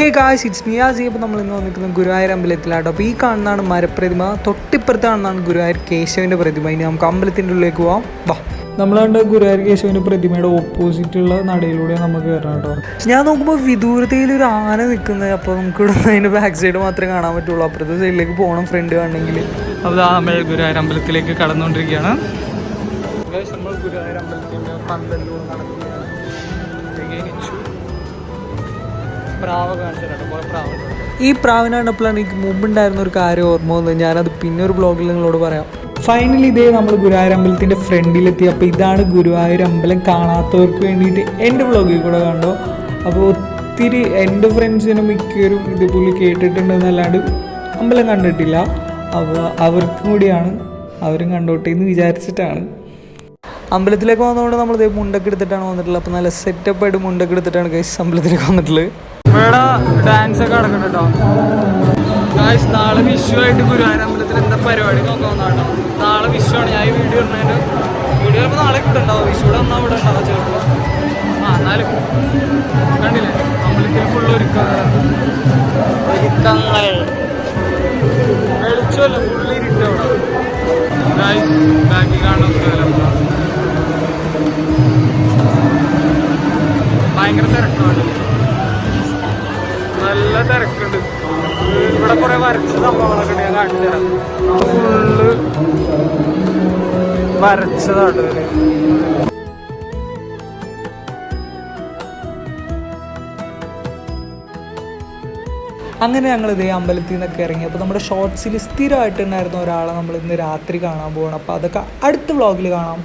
Hey guys it's മിയാസി അപ്പോൾ നമ്മൾ ഇന്ന് വന്നിരിക്കുന്നത് ഗുരുവായൂർ അമ്പലത്തിലാട്ടോ അപ്പോൾ ഈ കാണുന്നതാണ് മരപ്രതിമ. തൊട്ടിപ്പുറത്ത് കാണുന്നതാണ് ഗുരുവായൂർ കേശവന്റെ പ്രതിമ. ഇനി നമുക്ക് അമ്പലത്തിന്റെ ഉള്ളിലേക്ക് പോവാം. വാ. നമ്മളാണ്ട് ഗുരുവായൂർ കേശവന്റെ പ്രതിമയുടെ ഓപ്പോസിറ്റുള്ള നടയിലൂടെ നമുക്ക് കയറണം കേട്ടോ. ഞാൻ നോക്കുമ്പോൾ വിദൂരതയിൽ ഒരു ആന നിൽക്കുന്നത് അപ്പോൾ നമുക്ക് ഇവിടെ അതിന്റെ ബാക്ക് സൈഡ് മാത്രമേ കാണാൻ പറ്റുള്ളൂ. അപ്പുറത്തെ സൈഡിലേക്ക് പോകണം ഫ്രണ്ട് കാണണമെങ്കിൽ അപ്പോൾ നമ്മൾ ഗുരുവായൂർ അമ്പലത്തിലേക്ക് കടന്നുകൊണ്ടിരിക്കുകയാണ്. നമ്മൾ ഗുരുവായൂർ അമ്പലത്തിന്റെ പന്തലിലൂടെ നടക്കുകയാണ്. ഈ പ്രാവിനെ കണ്ടപ്പോഴാണ് എനിക്ക് മുമ്പുണ്ടായിരുന്ന ഒരു കാര്യം ഓർമ്മ വന്നത്? ഞാനത് പിന്നെ ഒരു ബ്ലോഗിൽ നിങ്ങളോട് പറയാം. ഫൈനലി ഇതേ നമ്മൾ ഗുരുവായൂർ അമ്പലത്തിന്റെ ഫ്രണ്ടിലെത്തി അപ്പോൾ ഇതാണ് ഗുരുവായൂർ അമ്പലം കാണാത്തവർക്ക് വേണ്ടിയിട്ട് എന്റെ ബ്ലോഗിൽ കൂടെ കണ്ടോ? അപ്പോൾ ഒത്തിരി എന്റെ ഫ്രണ്ട്സിനും മിക്കവരും ഇതുപോലെ കേട്ടിട്ടുണ്ടെന്നല്ലാണ്ട് അമ്പലം കണ്ടിട്ടില്ല. അപ്പോൾ അവർക്കും കൂടിയാണ്. അവരും കണ്ടോട്ടെ എന്ന് വിചാരിച്ചിട്ടാണ്. അമ്പലത്തിലേക്ക് വന്നതുകൊണ്ട് നമ്മൾ മുണ്ടൊക്കെ എടുത്തിട്ടാണ് വന്നിട്ടുള്ളത്. അപ്പോൾ നല്ല സെറ്റപ്പ് ആയിട്ട് മുണ്ടൊക്കെ എടുത്തിട്ടാണ് കൈസ് അമ്പലത്തിലേക്ക് വന്നിട്ടുള്ളത്. ഇവിടെ ഡാൻസ് ഒക്കെ നടക്കുന്നുണ്ട് നാളെ വിഷു ആയിട്ട് ഗുരുവായൂർ അമ്പലത്തിൽ എന്താ പരിപാടി നോക്കാവുന്നതാണ് നാളെ വിഷു ആണ്. ഞാൻ ഈ വീഡിയോ ഇടുന്നതിന് വീഡിയോ ചിലപ്പോൾ നാളെ കിട്ടുണ്ടാവും വിഷുവിടെ വന്നാൽ ഇവിടെ ഉണ്ടാവും ചിലപ്പോൾ ആ എന്നാലും കണ്ടില്ലേ? അമ്പലത്തിൽ ഫുൾ ഒരുക്കങ്ങൾ ഒരുക്കങ്ങൾ. വെളിച്ചമല്ല ഫുള്ള് ഇരുട്ട് അവിടെ. ഗൈസ് ബാക്കി കാണുന്ന ഭയങ്കര തിരക്കാണ്. കുറെ വരച്ച സംഭവങ്ങളൊക്കെ ഞാൻ കാണിച്ചു തരാം. ഫുള്ള് വരച്ചതാണ് അങ്ങനെ ഞങ്ങൾ ഇതേ അമ്പലത്തിൽ നിന്നൊക്കെ ഇറങ്ങി. അപ്പോൾ നമ്മുടെ ഷോർട്സിൽ സ്ഥിരമായിട്ടുണ്ടായിരുന്ന ഒരാളെ നമ്മൾ ഇന്ന് രാത്രി കാണാൻ പോകണം അപ്പോൾ അതൊക്കെ അടുത്ത വ്ളോഗിൽ കാണാം.